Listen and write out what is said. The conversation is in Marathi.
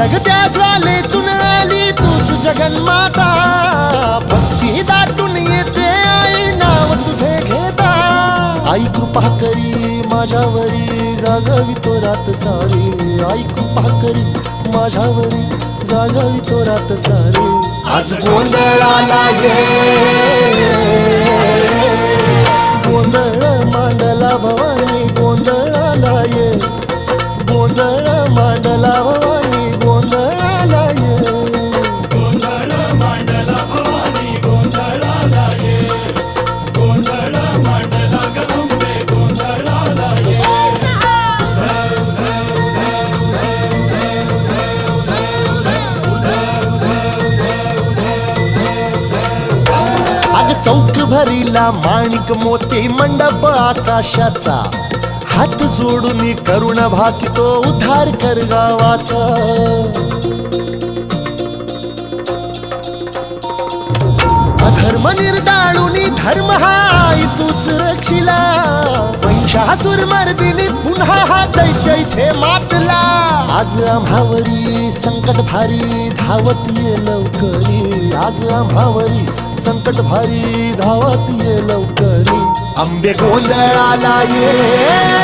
धगधगत्या ज्वालेतून आली तूच जगन्माता. भक्ती दाटून येते आई नाव तुझे घेता. आई कृपा करी माझ्यावरी जागावी तो रात सारी. आई कृपा करी माझ्यावरी जागावी तो रात सारी. आज गोंधळाला ये. गोंधळ मांडला भवानी गोंधळाला ये. गोंधळ मांडला चौक भरीला माणिक मोती मंडप आकाशाचा. हात जोडून करुण भाकितो उद्धार कर गावाचा. अधर्म निर्दाळून धर्म हा तूच रक्षिला. महिषासुर मर्दिनी पुन्हा आज आम्हावरी संकट भारी धावत ये लवकरी. आज आम्हावरी संकट भारी धावत ये लवकरी. आंबे गोंधळाला ये